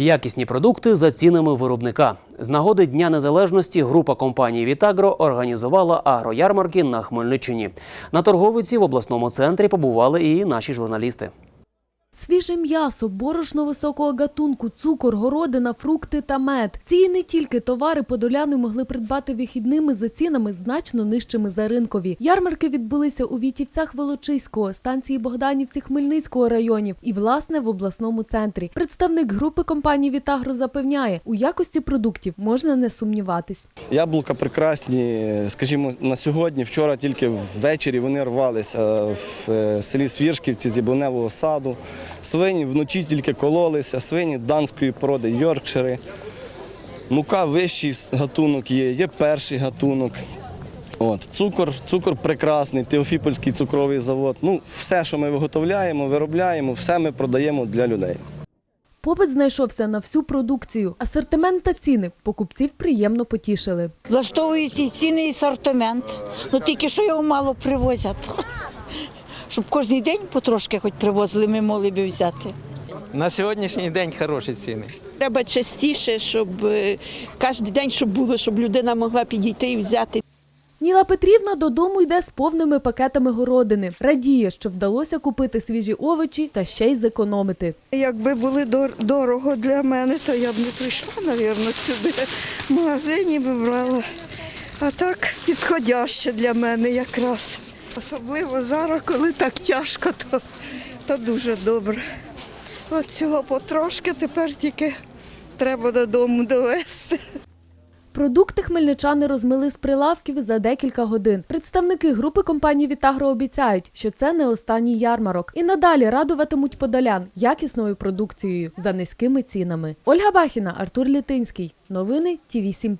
Якісні продукти за цінами виробника. З нагоди Дня Незалежності група компаній Вітагро організувала агроярмарки на Хмельниччині. На торговиці в обласному центрі побували і наші журналісти. Свіже м'ясо, борошно високого гатунку, цукор, городина, фрукти та мед. Ці і не тільки товари подоляни могли придбати вихідними за цінами значно нижчими за ринкові. Ярмарки відбулися у Вітівцях Волочиського, станції Богданівці Хмельницького районів і, власне, в обласному центрі. Представник групи компанії Вітагро запевняє, у якості продуктів можна не сумніватись. Яблука прекрасні, скажімо, на сьогодні, вчора тільки ввечері вони рвалися в е, селі Свіршківці з яблуневого саду. Свині вночі тільки кололися, свині данської породи, йоркшири. Мука вищий гатунок є, є перший гатунок. От, цукор, цукор прекрасний, Теофіпольський цукровий завод. Ну, все, що ми виготовляємо, виробляємо, все ми продаємо для людей. Попит знайшовся на всю продукцію. Асортимент та ціни покупців приємно потішили. Влаштовують і ціни, і асортимент. Ну тільки що його мало привозять. Щоб кожен день потрошки хоч привозили, ми могли б взяти. На сьогоднішній день хороші ціни. Треба частіше, щоб е, кожен день щоб було, щоб людина могла підійти і взяти. Ніла Петрівна додому йде з повними пакетами городини. Радіє, що вдалося купити свіжі овочі та ще й зекономити. Якби були дор- дорого для мене, то я б не прийшла, мабуть, сюди. В магазині би брала. А так підходяще для мене якраз. Особливо зараз, коли так тяжко, то, то дуже добре. От цього потрошки тепер тільки треба додому довести. Продукти хмельничани розмили з прилавків за декілька годин. Представники групи компанії Вітагро обіцяють, що це не останній ярмарок, і надалі радуватимуть подолян якісною продукцією за низькими цінами. Ольга Бахіна, Артур Літинський. Новини Ті 7